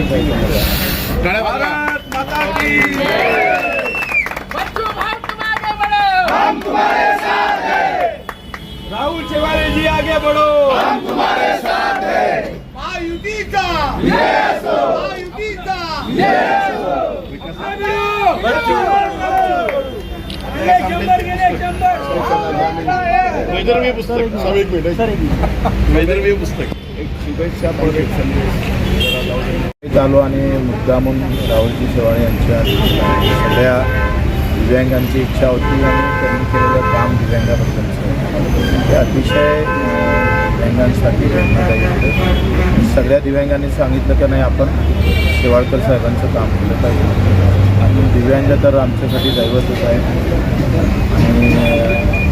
भारत माता की बच्चों हम तुम्हारे बड़े हम तुम्हारे साथ हैं राहुल तिवारी जी आगे बढ़ो हम तुम्हारे साथ हैं महायुति का यस महायुति का यस बच्चों पुस्तक सब एक मिनिट पुस्तक एक शुभेच्छा संदेश आलो आणि मुद्दामून राहुलजी शेवाळे यांच्या सगळ्या दिव्यांगांची इच्छा होती आणि त्यांनी केलेलं काम दिव्यांगाबद्दलचं ते अतिशय दिव्यांगांसाठी प्रेरणादायी होतं. सगळ्या दिव्यांगांनी सांगितलं की नाही आपण शेवाळकर साहेबांचं काम केलं पाहिजे. आणि दिव्यांग तर आमच्यासाठी दैवतच आहे आणि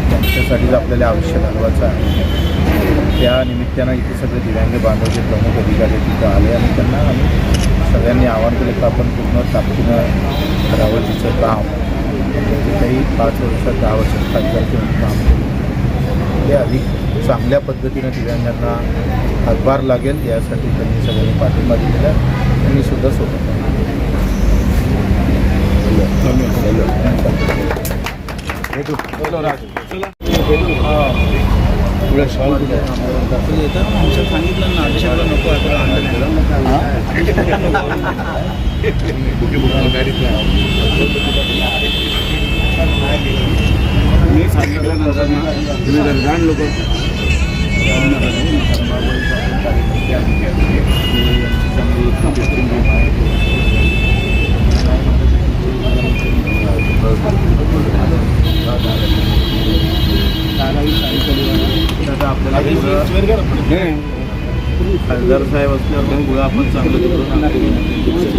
त्यांच्यासाठीच आपल्याला आयुष्य घालवायचं आहे. त्या निमित्तानं इथे सगळे दिव्यांग बांधवचे प्रमुख अधिकारी तिथं आले आणि त्यांना आम्ही सगळ्यांनी आवाहन केलं की आपण पूर्ण ताकदीनं रावजीचं काम. जे काही पाच वर्षात दहा वर्षात खासदार काम ते अधिक चांगल्या पद्धतीनं दिव्यांगांना हातभार लागेल यासाठी त्यांनी सगळ्यांनी पाठिंबा दिलेला. त्यांनी सुद्धा सोबत आहे. सांगितलं ना अभिषेकला नको मी सांगितल्यानंतर ना तुम्ही लोक आपल्याला खासदार साहेब असल्यावर मग आपण चांगलं